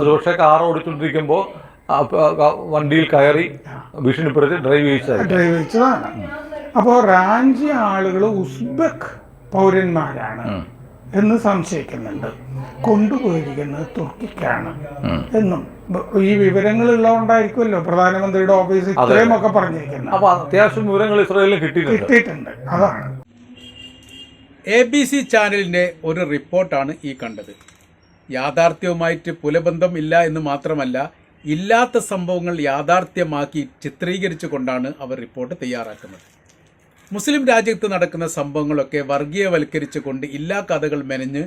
ഒരുപക്ഷെ കാർ ഓടിച്ചുകൊണ്ടിരിക്കുമ്പോൾ വണ്ടിയിൽ കയറി ഭീഷണിപ്പെടുത്തി ഡ്രൈവ് ചെയ്യിച്ചതായിരിക്കും. ഡ്രൈവ് അപ്പോൾ റാഞ്ചി ആളുകൾ ഉസ്ബെക് പൗരന്മാരാണ് എന്ന് സംശയിക്കുന്നുണ്ട്. കൊണ്ടുപോയിരിക്കുന്നത് തുർക്കിക്കാണ് എന്നും. ഈ വിവരങ്ങൾ ഉള്ളതുകൊണ്ടായിരിക്കുമല്ലോ പ്രധാനമന്ത്രിയുടെ ഓഫീസ് ഇത്രയും ഒക്കെ പറഞ്ഞിരിക്കുന്നത്. അപ്പൊ അത്യാവശ്യം വിവരങ്ങൾ ഇസ്രായേലിന് കിട്ടിയിട്ടുണ്ട്. കിട്ടിയിട്ടുണ്ട്. അതാണ്. എ ബി സി ചാനലിന്റെ ഒരു റിപ്പോർട്ടാണ് ഈ കണ്ടത്. യാഥാർത്ഥ്യവുമായിട്ട് പുലബന്ധം ഇല്ല എന്ന് മാത്രമല്ല ഇല്ലാത്ത സംഭവങ്ങൾ യാഥാർത്ഥ്യമാക്കി ചിത്രീകരിച്ചു കൊണ്ടാണ് അവർ റിപ്പോർട്ട് തയ്യാറാക്കുന്നത്. മുസ്ലിം രാജ്യത്ത് നടക്കുന്ന സംഭവങ്ങളൊക്കെ വർഗീയവൽക്കരിച്ചുകൊണ്ട് ഇല്ലാ കഥകൾ മെനഞ്ഞ്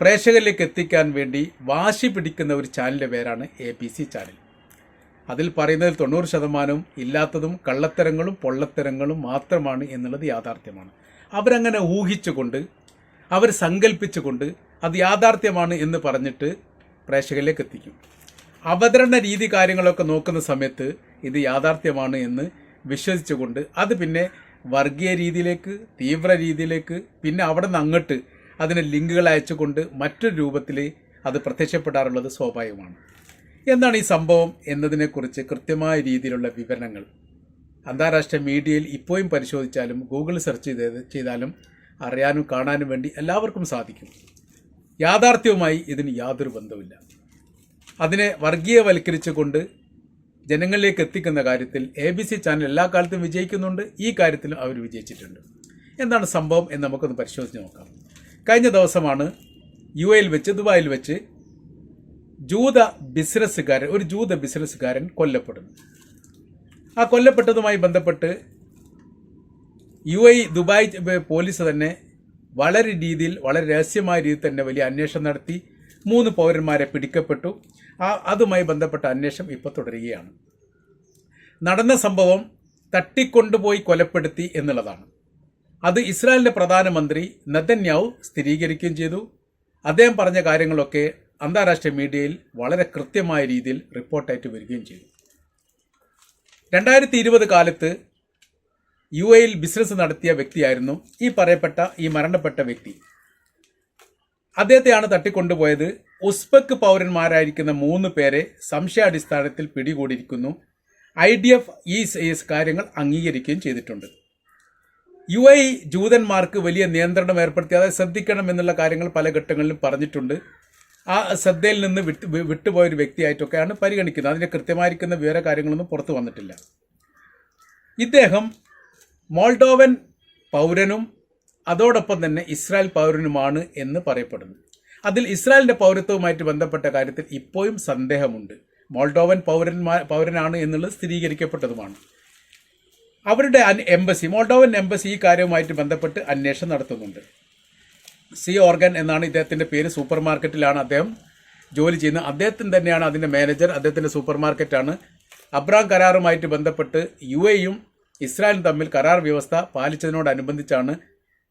പ്രേക്ഷകരിലേക്ക് എത്തിക്കാൻ വേണ്ടി വാശി പിടിക്കുന്ന ഒരു ചാനലിന്റെ പേരാണ് എ പി സി ചാനൽ. അതിൽ പറയുന്നതിൽ തൊണ്ണൂറ് ശതമാനവും ഇല്ലാത്തതും കള്ളത്തരങ്ങളും പൊള്ളത്തരങ്ങളും മാത്രമാണ് എന്നുള്ളത് യാഥാർത്ഥ്യമാണ്. അവരങ്ങനെ ഊഹിച്ചുകൊണ്ട് അവർ സങ്കല്പിച്ചുകൊണ്ട് അത് യാഥാർത്ഥ്യമാണ് എന്ന് പറഞ്ഞിട്ട് പ്രേക്ഷകരിലേക്ക് എത്തിക്കും. അവതരണ രീതി കാര്യങ്ങളൊക്കെ നോക്കുന്ന സമയത്ത് ഇത് യാഥാർത്ഥ്യമാണ് എന്ന് വിശ്വസിച്ചുകൊണ്ട് അത് പിന്നെ വർഗീയ രീതിയിലേക്ക് തീവ്ര രീതിയിലേക്ക് പിന്നെ അവിടെ നിന്ന് അങ്ങോട്ട് അതിന് ലിങ്കുകൾ അയച്ചുകൊണ്ട് മറ്റൊരു രൂപത്തിൽ അത് പ്രത്യക്ഷപ്പെടാറുള്ളത് സ്വാഭാവികമാണ്. എന്താണ് ഈ സംഭവം എന്നതിനെക്കുറിച്ച് കൃത്യമായ രീതിയിലുള്ള വിവരണങ്ങൾ. അന്താരാഷ്ട്ര മീഡിയയിൽ ഇപ്പോഴും പരിശോധിച്ചാലും ഗൂഗിൾ സെർച്ച് ചെയ്ത് ചെയ്താലും അറിയാനും കാണാനും വേണ്ടി എല്ലാവർക്കും സാധിക്കും. യാഥാർത്ഥ്യവുമായി ഇതിന് യാതൊരു ബന്ധവുമില്ല. അതിനെ വർഗീയവൽക്കരിച്ചുകൊണ്ട് ജനങ്ങളിലേക്ക് എത്തിക്കുന്ന കാര്യത്തിൽ എ ബി സി ചാനൽ എല്ലാ കാലത്തും വിജയിക്കുന്നുണ്ട്. ഈ കാര്യത്തിലും അവർ വിജയിച്ചിട്ടുണ്ട്. എന്താണ് സംഭവം എന്ന് നമുക്കൊന്ന് പരിശോധിച്ച് നോക്കാം. കഴിഞ്ഞ ദിവസമാണ് യു എയിൽ വെച്ച് ദുബായിൽ വെച്ച് ജൂത ബിസിനസ്സുകാരൻ ഒരു ജൂത ബിസിനസ്സുകാരൻ കൊല്ലപ്പെടുന്നു. ആ കൊല്ലപ്പെട്ടതുമായി ബന്ധപ്പെട്ട് യു എ ദുബായ് പോലീസ് തന്നെ വളരെ രീതിയിൽ വളരെ രഹസ്യമായ രീതിയിൽ തന്നെ വലിയ അന്വേഷണം നടത്തി. മൂന്ന് പൗരന്മാരെ പിടിക്കപ്പെട്ടു. ആ അതുമായി ബന്ധപ്പെട്ട അന്വേഷണം ഇപ്പോൾ തുടരുകയാണ്. നടന്ന സംഭവം തട്ടിക്കൊണ്ടുപോയി കൊലപ്പെടുത്തി എന്നുള്ളതാണ്. അത് ഇസ്രായേലിന്റെ പ്രധാനമന്ത്രി നദന്യാവ് സ്ഥിരീകരിക്കുകയും ചെയ്തു. അദ്ദേഹം പറഞ്ഞ കാര്യങ്ങളൊക്കെ അന്താരാഷ്ട്ര മീഡിയയിൽ വളരെ കൃത്യമായ രീതിയിൽ റിപ്പോർട്ടായിട്ട് വരികയും ചെയ്തു. രണ്ടായിരത്തി ഇരുപത് കാലത്ത് യു എയിൽ ബിസിനസ് നടത്തിയ വ്യക്തിയായിരുന്നു ഈ പറയപ്പെട്ട ഈ മരണപ്പെട്ട വ്യക്തി. അദ്ദേഹത്തെയാണ് തട്ടിക്കൊണ്ടുപോയത്. ഉസ്ബക്ക് പൗരന്മാരായിരിക്കുന്ന മൂന്ന് പേരെ സംശയാടിസ്ഥാനത്തിൽ പിടികൂടിയിരിക്കുന്നു. ഐ ഡി എഫ് ഈ കാര്യങ്ങൾ അംഗീകരിക്കുകയും ചെയ്തിട്ടുണ്ട്. യു ഐ ജൂതന്മാർക്ക് വലിയ നിയന്ത്രണം ഏർപ്പെടുത്തി അതായത് ശ്രദ്ധിക്കണം എന്നുള്ള കാര്യങ്ങൾ പല ഘട്ടങ്ങളിലും പറഞ്ഞിട്ടുണ്ട്. ആ ശ്രദ്ധയിൽ നിന്ന് വിട്ട് വിട്ടുപോയ ഒരു വ്യക്തിയായിട്ടൊക്കെയാണ് പരിഗണിക്കുന്നത്. അതിന്റെ കൃത്യമായിരിക്കുന്ന വിവര കാര്യങ്ങളൊന്നും പുറത്തു വന്നിട്ടില്ല. ഇദ്ദേഹം മോൾഡോവൻ പൗരനും അതോടൊപ്പം തന്നെ ഇസ്രായേൽ പൗരനുമാണ് എന്ന് പറയപ്പെടുന്നു. അതിൽ ഇസ്രായേലിന്റെ പൗരത്വവുമായിട്ട് ബന്ധപ്പെട്ട കാര്യത്തിൽ ഇപ്പോഴും സന്ദേഹമുണ്ട്. മോൾഡോവൻ പൗരന്മാ പൗരനാണ് എന്നുള്ളത് സ്ഥിരീകരിക്കപ്പെട്ടതുമാണ്. അവരുടെ എംബസി മോൾഡോവൻ എംബസി ഈ കാര്യവുമായിട്ട് ബന്ധപ്പെട്ട് അന്വേഷണം നടത്തുന്നുണ്ട്. സി ഓർഗൻ എന്നാണ് ഇദ്ദേഹത്തിന്റെ പേര് സൂപ്പർ മാർക്കറ്റിലാണ് അദ്ദേഹം ജോലി ചെയ്യുന്നത്. അദ്ദേഹത്തിന് തന്നെയാണ് അതിന്റെ മാനേജർ അദ്ദേഹത്തിന്റെ സൂപ്പർ മാർക്കറ്റാണ് അബ്രാം കരാറുമായിട്ട് ബന്ധപ്പെട്ട് യു എയും ഇസ്രായേലും തമ്മിൽ കരാർ വ്യവസ്ഥ പാലിച്ചതിനോടനുബന്ധിച്ചാണ്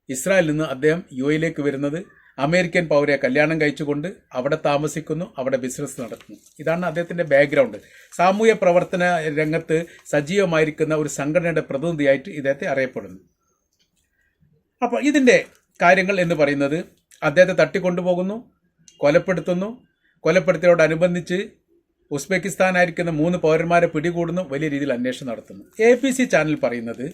ഇസ്രായേലിൽ നിന്ന് അദ്ദേഹം യു എയിലേക്ക് വരുന്നത്. അമേരിക്കൻ പൗരയെ കല്യാണം കഴിച്ചുകൊണ്ട് അവിടെ താമസിക്കുന്നു അവിടെ ബിസിനസ് നടത്തുന്നു. ഇതാണ് അദ്ദേഹത്തിന്റെ ബാക്ക്ഗ്രൗണ്ട് സാമൂഹ്യ പ്രവർത്തന രംഗത്ത് സജീവമായിരിക്കുന്ന ഒരു സംഘടനയുടെ പ്രതിനിധിയായിട്ട് ഇദ്ദേഹത്തെ അറിയപ്പെടുന്നു. അപ്പോൾ ഇതിന്റെ കാര്യങ്ങൾ എന്ന് പറയുന്നത് അദ്ദേഹത്തെ തട്ടിക്കൊണ്ടുപോകുന്നു കൊലപ്പെടുത്തുന്നു. കൊലപ്പെടുത്തിയതോടനുബന്ധിച്ച് ഉസ്ബെക്കിസ്ഥാനായിരിക്കുന്ന മൂന്ന് പൗരന്മാരെ പിടികൂടുന്നു വലിയ രീതിയിൽ അന്വേഷണം നടത്തുന്നു. എ പി സി ചാനൽ പറയുന്നത്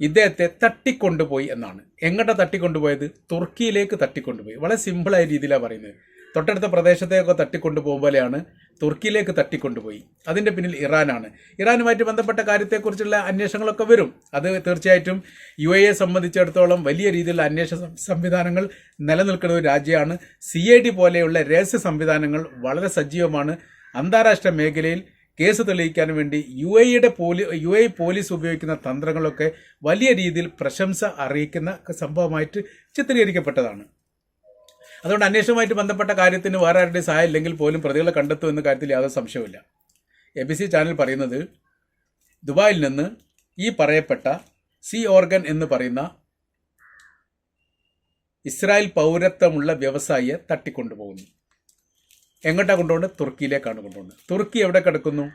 ഇദ്ദേഹത്തെ തട്ടിക്കൊണ്ടുപോയി എന്നാണ്. എങ്ങോട്ടാണ് തട്ടിക്കൊണ്ടുപോയത്? തുർക്കിയിലേക്ക് തട്ടിക്കൊണ്ടുപോയി. വളരെ സിമ്പിളായ രീതിയിലാണ് പറയുന്നത്. തൊട്ടടുത്ത പ്രദേശത്തേക്കൊക്കെ തട്ടിക്കൊണ്ടുപോകുമ്പോഴാണ് തുർക്കിയിലേക്ക് തട്ടിക്കൊണ്ടുപോയി. അതിന്റെ പിന്നിൽ ഇറാനാണ്. ഇറാനുമായിട്ട് ബന്ധപ്പെട്ട കാര്യത്തെക്കുറിച്ചുള്ള അന്വേഷണങ്ങളൊക്കെ വരും. അത് തീർച്ചയായിട്ടും യു എയെ സംബന്ധിച്ചിടത്തോളം വലിയ രീതിയിലുള്ള അന്വേഷണ സംവിധാനങ്ങൾ നിലനിൽക്കുന്ന ഒരു രാജ്യമാണ്. സി ഐ ഡി പോലെയുള്ള രഹസ്യ സംവിധാനങ്ങൾ വളരെ സജീവമാണ്. അന്താരാഷ്ട്ര മേഖലയിൽ കേസ് തെളിയിക്കാൻ വേണ്ടി യു എയുടെ പോലീ യു എ പോലീസ് ഉപയോഗിക്കുന്ന തന്ത്രങ്ങളൊക്കെ വലിയ രീതിയിൽ പ്രശംസ അറിയിക്കുന്ന സംഭവമായിട്ട് ചിത്രീകരിക്കപ്പെട്ടതാണ്. അതുകൊണ്ട് അന്വേഷണവുമായിട്ട് ബന്ധപ്പെട്ട കാര്യത്തിന് വേറെ ആരുടെയും സഹായം ഇല്ലെങ്കിൽ പോലും പ്രതികളെ കണ്ടെത്തും എന്ന കാര്യത്തിൽ യാതൊരു സംശയവുമില്ല. എ ബി സി ചാനൽ പറയുന്നത് ദുബായിൽ നിന്ന് ഈ പറയപ്പെട്ട സി ഓർഗൻ എന്ന് പറയുന്ന ഇസ്രായേൽ പൗരത്വമുള്ള വ്യവസായിയെ തട്ടിക്കൊണ്ടുപോകുന്നു. എങ്ങോട്ടാണ് കൊണ്ടുപോകുന്നത് തുർക്കിയിലേക്കാണ് കൊണ്ടുപോകുന്നത് തുർക്കി എവിടെ കിടക്കുന്നു?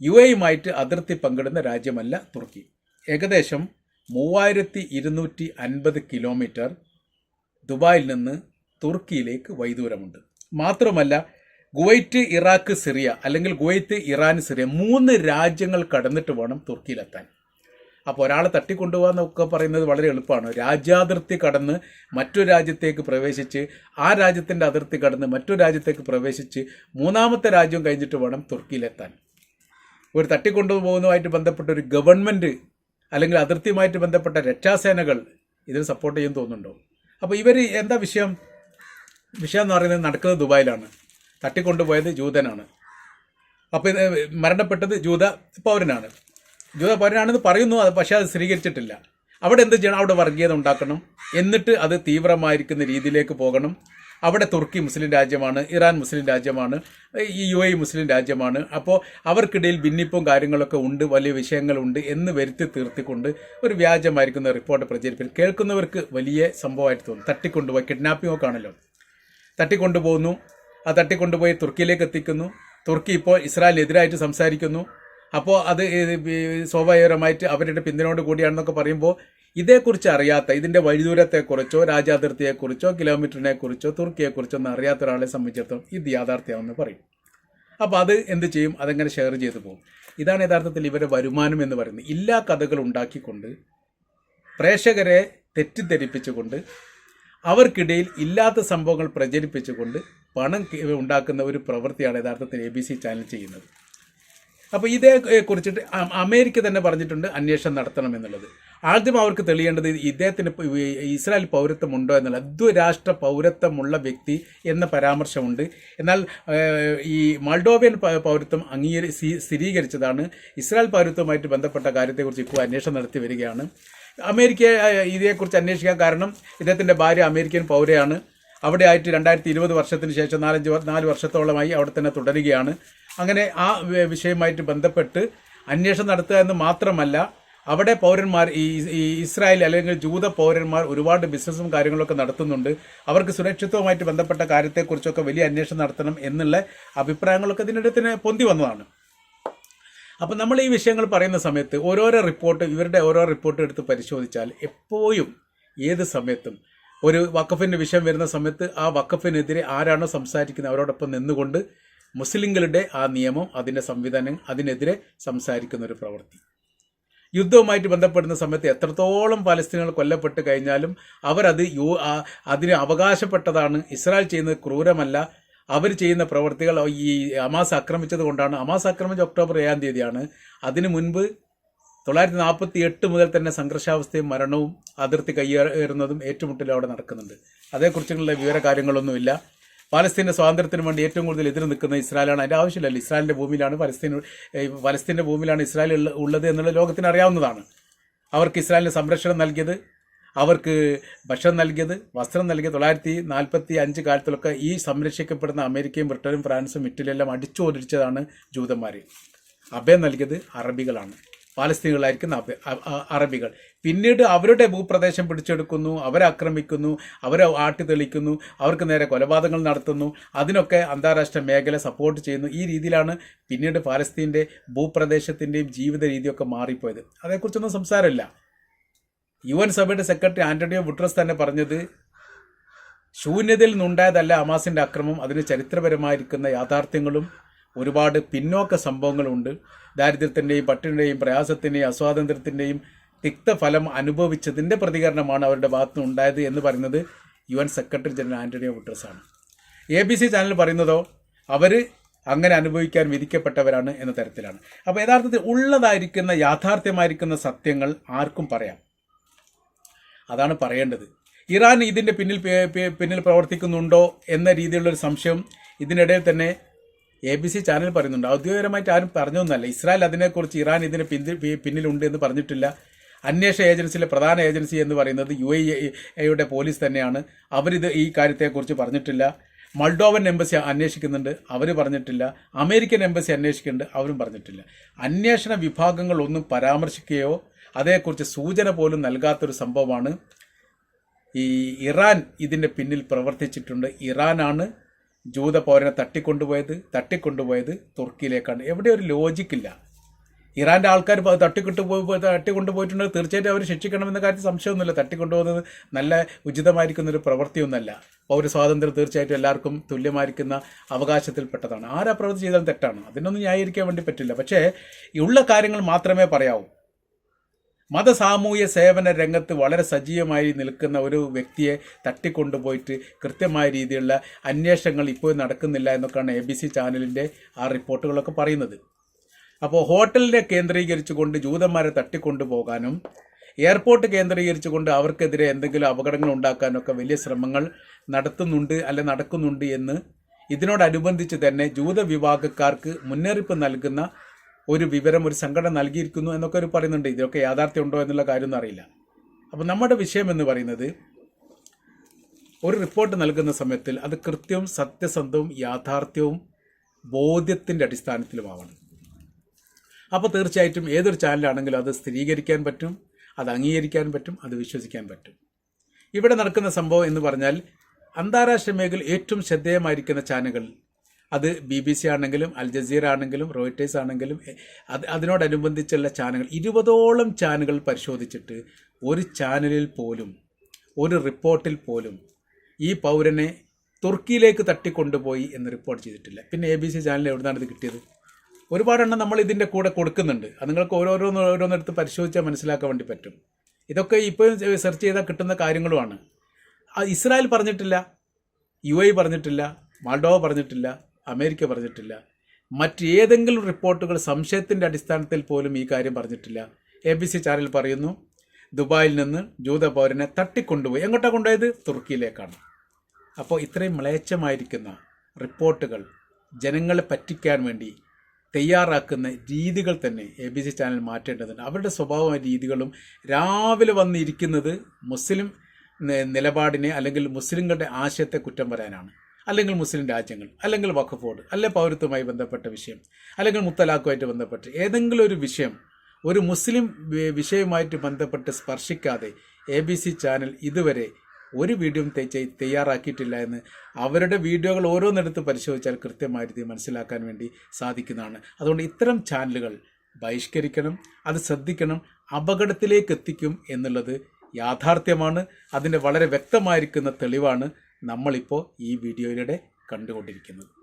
യു എയുമായിട്ട് അതിർത്തി പങ്കിടുന്ന രാജ്യമല്ല തുർക്കി. ഏകദേശം മൂവായിരത്തി ഇരുന്നൂറ്റി അൻപത് കിലോമീറ്റർ ദുബായിൽ നിന്ന് തുർക്കിയിലേക്ക് വൈദൂരമുണ്ട്. മാത്രമല്ല ഗുവൈറ്റ് ഇറാഖ് സിറിയ അല്ലെങ്കിൽ ഗുവൈറ്റ് ഇറാൻ സിറിയ മൂന്ന് രാജ്യങ്ങൾ കടന്നിട്ട് വേണം തുർക്കിയിലെത്താൻ. അപ്പോൾ ഒരാളെ തട്ടിക്കൊണ്ടുപോകാന്നൊക്കെ പറയുന്നത് വളരെ എളുപ്പമാണ്. രാജ്യാതിർത്തി കടന്ന് മറ്റൊരു രാജ്യത്തേക്ക് പ്രവേശിച്ച് ആ രാജ്യത്തിന്റെ അതിർത്തി കടന്ന് മറ്റൊരു രാജ്യത്തേക്ക് പ്രവേശിച്ച് മൂന്നാമത്തെ രാജ്യം കഴിഞ്ഞിട്ട് വേണം തുർക്കിയിലെത്താൻ. ഒരു തട്ടിക്കൊണ്ടുപോകുന്നതുമായിട്ട് ബന്ധപ്പെട്ട ഒരു ഗവൺമെന്റ് അല്ലെങ്കിൽ അതിർത്തിയുമായിട്ട് ബന്ധപ്പെട്ട രക്ഷാസേനകൾ ഇതിന് സപ്പോർട്ട് ചെയ്യാൻ തോന്നുന്നുണ്ടോ? അപ്പോൾ ഇവർ എന്താ വിഷയം? വിഷയം എന്ന് പറയുന്നത് നടക്കുന്നത് ദുബായിലാണ്. തട്ടിക്കൊണ്ടുപോയത് ജൂതനാണ്. അപ്പോൾ ഇത് മരണപ്പെട്ടത് ജൂത പൗരനാണ്. ജൂത പൗരനാണെന്ന് പറയുന്നു അത് പക്ഷേ അത് സ്ഥിരീകരിച്ചിട്ടില്ല അവിടെ എന്ത് ചെയ്യണം? അവിടെ വർഗീയത ഉണ്ടാക്കണം. എന്നിട്ട് അത് തീവ്രമായിരിക്കുന്ന രീതിയിലേക്ക് പോകണം. അവിടെ തുർക്കി മുസ്ലിം രാജ്യമാണ് ഇറാൻ മുസ്ലിം രാജ്യമാണ് ഈ യു എ മുസ്ലിം രാജ്യമാണ്. അപ്പോൾ അവർക്കിടയിൽ ഭിന്നിപ്പും കാര്യങ്ങളൊക്കെ ഉണ്ട് വലിയ വിഷയങ്ങളുണ്ട് എന്ന് വരുത്തി തീർത്തിക്കൊണ്ട് ഒരു വ്യാജമായിരിക്കുന്ന റിപ്പോർട്ട് പ്രചരിപ്പിക്കും കേൾക്കുന്നവർക്ക് വലിയ സംഭവമായിട്ട് തോന്നും. തട്ടിക്കൊണ്ടുപോയി കിഡ്നാപ്പിംഗ് ഒക്കെ ആണല്ലോ. തട്ടിക്കൊണ്ടുപോകുന്നു. ആ തട്ടിക്കൊണ്ടുപോയി തുർക്കിയിലേക്ക് എത്തിക്കുന്നു തുർക്കി ഇപ്പോൾ ഇസ്രായേലിനെതിരായിട്ട് സംസാരിക്കുന്നു. അപ്പോൾ അത് സ്വാഭാവികമായിട്ട് അവരുടെ പിന്തുണയോട് കൂടിയാണെന്നൊക്കെ പറയുമ്പോൾ ഇതേക്കുറിച്ച് അറിയാത്ത ഇതിന്റെ വഴിദൂരത്തെക്കുറിച്ചോ രാജ്യാതിർത്തിയെക്കുറിച്ചോ കിലോമീറ്ററിനെക്കുറിച്ചോ തുർക്കിയെക്കുറിച്ചോ ഒന്നും അറിയാത്ത ഒരാളെ സംബന്ധിച്ചിടത്തോളം ഇത് യാഥാർത്ഥ്യമാണെന്ന് പറയും. അപ്പോൾ അത് എന്ത് ചെയ്യും? അതെങ്ങനെ ഷെയർ ചെയ്തു പോകും? ഇതാണ് യഥാർത്ഥത്തിൽ ഇവരുടെ വരുമാനം എന്ന് പറയുന്നത്. ഇല്ലാ കഥകൾ ഉണ്ടാക്കിക്കൊണ്ട് പ്രേക്ഷകരെ തെറ്റിദ്ധരിപ്പിച്ചുകൊണ്ട് അവർക്കിടയിൽ ഇല്ലാത്ത സംഭവങ്ങൾ പ്രചരിപ്പിച്ചുകൊണ്ട് പണം ഉണ്ടാക്കുന്ന ഒരു പ്രവൃത്തിയാണ് യഥാർത്ഥത്തിൽ എ ബി സി ചാനൽ ചെയ്യുന്നത്. അപ്പോൾ ഇതേ കുറിച്ചിട്ട് അമേരിക്ക തന്നെ പറഞ്ഞിട്ടുണ്ട് അന്വേഷണം നടത്തണം എന്നുള്ളത്. ആദ്യം അവർക്ക് തെളിയേണ്ടത് ഇദ്ദേഹത്തിന് ഇസ്രായേൽ പൗരത്വം ഉണ്ടോ എന്നുള്ളത്. ദ്വരാഷ്ട്ര പൗരത്വമുള്ള വ്യക്തി എന്ന പരാമർശമുണ്ട്. എന്നാൽ ഈ മൾഡോവിയൻ പൗരത്വം അംഗീകരി സ്ഥിരീകരിച്ചതാണ്. ഇസ്രായേൽ പൗരത്വവുമായിട്ട് ബന്ധപ്പെട്ട കാര്യത്തെക്കുറിച്ച് ഇപ്പോൾ അന്വേഷണം നടത്തി വരികയാണ്. അമേരിക്ക ഇതേക്കുറിച്ച് അന്വേഷിക്കാൻ കാരണം ഇദ്ദേഹത്തിന്റെ ഭാര്യ അമേരിക്കൻ പൗരയാണ്. അവിടെ ആയിട്ട് രണ്ടായിരത്തി ഇരുപത് വർഷത്തിന് ശേഷം നാലഞ്ച് നാല് വർഷത്തോളമായി അവിടെ തന്നെ തുടരുകയാണ്. അങ്ങനെ ആ വിഷയമായിട്ട് ബന്ധപ്പെട്ട് അന്വേഷണം നടത്തുക എന്ന് മാത്രമല്ല അവിടെ പൗരന്മാർ ഈ ഇസ്രായേൽ അല്ലെങ്കിൽ ജൂത പൗരന്മാർ ഒരുപാട് ബിസിനസ്സും കാര്യങ്ങളൊക്കെ നടത്തുന്നുണ്ട്. അവർക്ക് സുരക്ഷിതവുമായിട്ട് ബന്ധപ്പെട്ട കാര്യത്തെക്കുറിച്ചൊക്കെ വലിയ അന്വേഷണം നടത്തണം എന്നുള്ള അഭിപ്രായങ്ങളൊക്കെ ഇതിനിടത്തിന് പൊന്തി വന്നതാണ്. അപ്പം നമ്മൾ ഈ വിഷയങ്ങൾ പറയുന്ന സമയത്ത് ഓരോരോ റിപ്പോർട്ട് ഇവരുടെ ഓരോ റിപ്പോർട്ട് എടുത്ത് പരിശോധിച്ചാൽ എപ്പോഴും ഏത് സമയത്തും ഒരു വക്കഫിന്റെ വിഷയം വരുന്ന സമയത്ത് ആ വക്കഫിനെതിരെ ആരാണോ സംസാരിക്കുന്നത് അവരോടൊപ്പം നിന്നുകൊണ്ട് മുസ്ലിങ്ങളുടെ ആ നിയമം അതിന്റെ സംവിധാനം അതിനെതിരെ സംസാരിക്കുന്ന ഒരു പ്രവൃത്തി. യുദ്ധവുമായിട്ട് ബന്ധപ്പെടുന്ന സമയത്ത് എത്രത്തോളം പാലസ്തീനുകൾ കൊല്ലപ്പെട്ട് കഴിഞ്ഞാലും അവരത് യു അതിന് അവകാശപ്പെട്ടതാണ്. ഇസ്രായേൽ ചെയ്യുന്നത് ക്രൂരമല്ല. അവർ ചെയ്യുന്ന പ്രവൃത്തികൾ ഈ അമാസ് ആക്രമിച്ചത് കൊണ്ടാണ്. അമാസ് ആക്രമിച്ച ഒക്ടോബർ ഏഴാം തീയതിയാണ്. അതിനു മുൻപ് തൊള്ളായിരത്തി നാൽപ്പത്തി എട്ട് മുതൽ തന്നെ സംഘർഷാവസ്ഥയും മരണവും അതിർത്തി കയ്യേറുന്നതും ഏറ്റുമുട്ടലും അവിടെ നടക്കുന്നുണ്ട്. അതേക്കുറിച്ചുള്ള വിവര കാര്യങ്ങളൊന്നുമില്ല പാലസ്തീന്റെ സ്വാതന്ത്ര്യത്തിന് വേണ്ടി ഏറ്റവും കൂടുതൽ എതിർ നിൽക്കുന്ന ഇസ്രായേലാണ്. അതിന്റെ ആവശ്യമില്ലല്ലോ. ഇസ്രായേലിന്റെ ഭൂമിയിലാണ് പലസ്തീൻ പലസ്തീന്റെ ഭൂമിയിലാണ് ഇസ്രായേൽ ഉള്ള- ഉള്ളത് എന്നുള്ള ലോകത്തിന് അറിയാവുന്നതാണ്. അവർക്ക് ഇസ്രായേലിന് സംരക്ഷണം നൽകിയത് അവർക്ക് ഭക്ഷണം നൽകിയത് വസ്ത്രം നൽകിയത്. തൊള്ളായിരത്തി നാൽപ്പത്തി അഞ്ച് കാലത്തിലൊക്കെ ഈ സംരക്ഷിക്കപ്പെടുന്ന അമേരിക്കയും ബ്രിട്ടനും ഫ്രാൻസും ഇറ്റലിയെല്ലാം അടിച്ചോടിച്ചതാണ് ജൂതന്മാർ അഭയം നൽകിയത് അറബികളാണ്. പാലസ്തീനുകളായിരിക്കുന്ന അറബികൾ. പിന്നീട് അവരുടെ ഭൂപ്രദേശം പിടിച്ചെടുക്കുന്നു അവരെ ആക്രമിക്കുന്നു അവരെ ആട്ടി തെളിക്കുന്നു അവർക്ക് നേരെ കൊലപാതകങ്ങൾ നടത്തുന്നു. അതിനൊക്കെ അന്താരാഷ്ട്ര മേഖല സപ്പോർട്ട് ചെയ്യുന്നു. ഈ രീതിയിലാണ് പിന്നീട് പാലസ്തീന്റെ ഭൂപ്രദേശത്തിന്റെയും ജീവിത രീതിയൊക്കെ മാറിപ്പോയത്. അതേക്കുറിച്ചൊന്നും സംസാരമില്ല. യു എൻ സഭയുടെ സെക്രട്ടറി ആന്റണിയോ ബുട്രസ് തന്നെ പറഞ്ഞത് ശൂന്യതയിൽ നിന്നുണ്ടായതല്ല അമാസിന്റെ അക്രമം അതിന് ചരിത്രപരമായിരിക്കുന്ന യാഥാർത്ഥ്യങ്ങളും ഒരുപാട് പിന്നോക്ക സംഭവങ്ങളുണ്ട്. ദാരിദ്ര്യത്തിന്റെയും പട്ടിണിയുടെയും പ്രയാസത്തിന്റെയും അസ്വാതന്ത്ര്യത്തിന്റെയും തിക്തഫലം അനുഭവിച്ചതിന്റെ പ്രതികരണമാണ് അവരുടെ ഭാഗത്തു ഉണ്ടായത് എന്ന് പറയുന്നത് U N secretary general Antonio ബുട്രസാണ് A B C channel പറയുന്നതോ അവർ അങ്ങനെ അനുഭവിക്കാൻ വിധിക്കപ്പെട്ടവരാണ് എന്ന തരത്തിലാണ്. അപ്പോൾ യഥാർത്ഥത്തിൽ ഉള്ളതായിരിക്കുന്ന യാഥാർത്ഥ്യമായിരിക്കുന്ന സത്യങ്ങൾ ആർക്കും പറയാം. അതാണ് പറയേണ്ടത്. ഇറാൻ ഇതിന്റെ പിന്നിൽ പിന്നിൽ പ്രവർത്തിക്കുന്നുണ്ടോ എന്ന രീതിയിലുള്ളൊരു സംശയം ഇതിനിടയിൽ തന്നെ എ ബി സി ചാനൽ പറയുന്നുണ്ട്. ഔദ്യോഗികമായിട്ട് ആരും പറഞ്ഞൊന്നുമല്ല. ഇസ്രായേൽ അതിനെക്കുറിച്ച് ഇറാൻ ഇതിന് പിന്നിലുണ്ട് എന്ന് പറഞ്ഞിട്ടില്ല. അന്വേഷണ ഏജൻസിയിലെ പ്രധാന ഏജൻസി എന്ന് പറയുന്നത് യു എയുടെ പോലീസ് തന്നെയാണ്. അവരിത് ഈ കാര്യത്തെക്കുറിച്ച് പറഞ്ഞിട്ടില്ല. മൾഡോവൻ എംബസി അന്വേഷിക്കുന്നുണ്ട്. അവർ പറഞ്ഞിട്ടില്ല. അമേരിക്കൻ എംബസി അന്വേഷിക്കുന്നുണ്ട്. അവരും പറഞ്ഞിട്ടില്ല. അന്വേഷണ വിഭാഗങ്ങളൊന്നും പരാമർശിക്കുകയോ അതേക്കുറിച്ച് സൂചന പോലും നൽകാത്തൊരു സംഭവമാണ്. ഈ ഇറാൻ ഇതിന്റെ പിന്നിൽ പ്രവർത്തിച്ചിട്ടുണ്ട്. ഇറാനാണ് ജൂത പൗരനെ തട്ടിക്കൊണ്ടുപോയത് തട്ടിക്കൊണ്ടുപോയത് തുർക്കിയിലേക്കാണ്. എവിടെ ഒരു ലോജിക്കില്ല ഇറാന്റെ ആൾക്കാർ തട്ടിക്കൊണ്ടു പോയി പോയി തട്ടിക്കൊണ്ടു പോയിട്ടുണ്ടെങ്കിൽ തീർച്ചയായിട്ടും അവർ ശിക്ഷിക്കണമെന്ന കാര്യത്തിൽ സംശയമൊന്നുമില്ല. തട്ടിക്കൊണ്ടുപോകുന്നത് നല്ല ഉചിതമായിരിക്കുന്ന ഒരു പ്രവൃത്തിയൊന്നല്ല. പൗരസ്വാതന്ത്ര്യം തീർച്ചയായിട്ടും എല്ലാവർക്കും തുല്യമായിരിക്കുന്ന അവകാശത്തിൽപ്പെട്ടതാണ്. ആരാ പ്രവൃത്തി ചെയ്താലും തെറ്റാണ്. അതിനൊന്നും ന്യായീകരിക്കാൻ വേണ്ടി പറ്റില്ല. പക്ഷേ ഉള്ള കാര്യങ്ങൾ മാത്രമേ പറയാവൂ. മതസാമൂഹ്യ സേവന രംഗത്ത് വളരെ സജീവമായി നിൽക്കുന്ന ഒരു വ്യക്തിയെ തട്ടിക്കൊണ്ടുപോയിട്ട് കൃത്യമായ രീതിയിലുള്ള അന്വേഷണങ്ങൾ ഇപ്പോൾ നടക്കുന്നില്ല എന്നൊക്കെയാണ് എ ബി സി ചാനലിന്റെ ആ റിപ്പോർട്ടുകളൊക്കെ പറയുന്നത്. അപ്പോൾ ഹോട്ടലിനെ കേന്ദ്രീകരിച്ചുകൊണ്ട് ജൂതന്മാരെ തട്ടിക്കൊണ്ടുപോകാനും എയർപോർട്ട് കേന്ദ്രീകരിച്ചുകൊണ്ട് അവർക്കെതിരെ എന്തെങ്കിലും അപകടങ്ങൾ ഉണ്ടാക്കാനൊക്കെ വലിയ ശ്രമങ്ങൾ നടത്തുന്നുണ്ട് അല്ലെ നടക്കുന്നുണ്ട് എന്ന് ഇതിനോടനുബന്ധിച്ച് തന്നെ ജൂത വിഭാഗക്കാർക്ക് മുന്നറിയിപ്പ് നൽകുന്ന ഒരു വിവരം ഒരു സംഘടന നൽകിയിരിക്കുന്നു എന്നൊക്കെ ഒരു പറയുന്നുണ്ട്. ഇതൊക്കെ യാഥാർത്ഥ്യം ഉണ്ടോ എന്നുള്ള കാര്യമൊന്നും അറിയില്ല. അപ്പോൾ നമ്മുടെ വിഷയം എന്ന് പറയുന്നത് ഒരു റിപ്പോർട്ട് നൽകുന്ന സമയത്തിൽ അത് കൃത്യവും സത്യസന്ധവും യാഥാർത്ഥ്യവും ബോധ്യത്തിന്റെ അടിസ്ഥാനത്തിലുമാവണം. അപ്പോൾ തീർച്ചയായിട്ടും ഏതൊരു ചാനലാണെങ്കിലും അത് സ്ഥിരീകരിക്കാൻ പറ്റും അത് അംഗീകരിക്കാൻ പറ്റും അത് വിശ്വസിക്കാൻ പറ്റും. ഇവിടെ നടക്കുന്ന സംഭവം എന്ന് പറഞ്ഞാൽ അന്താരാഷ്ട്ര മേഖല ഏറ്റവും ശ്രദ്ധേയമായിരിക്കുന്ന ചാനലുകൾ അത് ബി ബി സി ആണെങ്കിലും അൽ ജസീർ ആണെങ്കിലും റോയിറ്റേഴ്സ് ആണെങ്കിലും അത് അതിനോടനുബന്ധിച്ചുള്ള ചാനലുകൾ. ഇരുപതോളം ചാനലുകൾ പരിശോധിച്ചിട്ട് ഒരു ചാനലിൽ പോലും ഒരു റിപ്പോർട്ടിൽ പോലും ഈ പൗരനെ തുർക്കിയിലേക്ക് തട്ടിക്കൊണ്ടുപോയി എന്ന് റിപ്പോർട്ട് ചെയ്തിട്ടില്ല. പിന്നെ എ ബി സി ചാനലിൽ എവിടുന്നാണ് ഇത് കിട്ടിയത്? ഒരുപാടെണ്ണം നമ്മൾ ഇതിന്റെ കൂടെ കൊടുക്കുന്നുണ്ട്. അത് നിങ്ങൾക്ക് ഓരോരോന്ന് ഓരോന്നെടുത്ത് പരിശോധിച്ചാൽ മനസ്സിലാക്കാൻ വേണ്ടി പറ്റും. ഇതൊക്കെ ഇപ്പോഴും സെർച്ച് ചെയ്താൽ കിട്ടുന്ന കാര്യങ്ങളുമാണ്. ഇസ്രായേൽ പറഞ്ഞിട്ടില്ല യു പറഞ്ഞിട്ടില്ല മാൾഡോവ പറഞ്ഞിട്ടില്ല അമേരിക്ക പറഞ്ഞിട്ടില്ല. മറ്റേതെങ്കിലും റിപ്പോർട്ടുകൾ സംശയത്തിന്റെ അടിസ്ഥാനത്തിൽ പോലും ഈ കാര്യം പറഞ്ഞിട്ടില്ല. എ ബി സി ചാനൽ പറയുന്നു ദുബായിൽ നിന്ന് ജൂത പൗരനെ തട്ടിക്കൊണ്ടുപോയി. എങ്ങോട്ടാണ് കൊണ്ടുപോയത്? തുർക്കിയിലേക്കാണ്. അപ്പോൾ ഇത്രയും മ്ലേച്ഛമായിരിക്കുന്ന റിപ്പോർട്ടുകൾ ജനങ്ങളെ പറ്റിക്കാൻ വേണ്ടി തയ്യാറാക്കുന്ന രീതികൾ തന്നെ എ ബി സി ചാനൽ മാറ്റേണ്ടതുണ്ട്. അവരുടെ സ്വഭാവ രീതികളും രാവിലെ വന്നിരിക്കുന്നത് മുസ്ലിം നിലപാടിനെ അല്ലെങ്കിൽ മുസ്ലിങ്ങളുടെ ആശയത്തെ കുറ്റം പറയാനാണ്. അല്ലെങ്കിൽ മുസ്ലിം രാജ്യങ്ങൾ അല്ലെങ്കിൽ വഖഫ് ബോർഡ് അല്ലെങ്കിൽ പൗരത്വവുമായി ബന്ധപ്പെട്ട വിഷയം അല്ലെങ്കിൽ മുത്തലാഖുമായിട്ട് ബന്ധപ്പെട്ട് ഏതെങ്കിലും ഒരു വിഷയം ഒരു മുസ്ലിം വിഷയവുമായിട്ട് ബന്ധപ്പെട്ട് സ്പർശിക്കാതെ എ ബി സി ചാനൽ ഇതുവരെ ഒരു വീഡിയോയും തയ്യാറാക്കിയിട്ടില്ല എന്ന് അവരുടെ വീഡിയോകൾ ഓരോന്നിടത്ത് പരിശോധിച്ചാൽ കൃത്യമായ മനസ്സിലാക്കാൻ വേണ്ടി സാധിക്കുന്നതാണ്. അതുകൊണ്ട് ഇത്തരം ചാനലുകൾ ബഹിഷ്കരിക്കണം അത് ശ്രദ്ധിക്കണം അപകടത്തിലേക്ക് എത്തിക്കും എന്നുള്ളത് യാഥാർത്ഥ്യമാണ് അതിന്റെ വളരെ വ്യക്തമായിരിക്കുന്ന തെളിവാണ് നമ്മളിപ്പോൾ ഈ വീഡിയോയിലൂടെ കണ്ടുകൊണ്ടിരിക്കുന്നത്.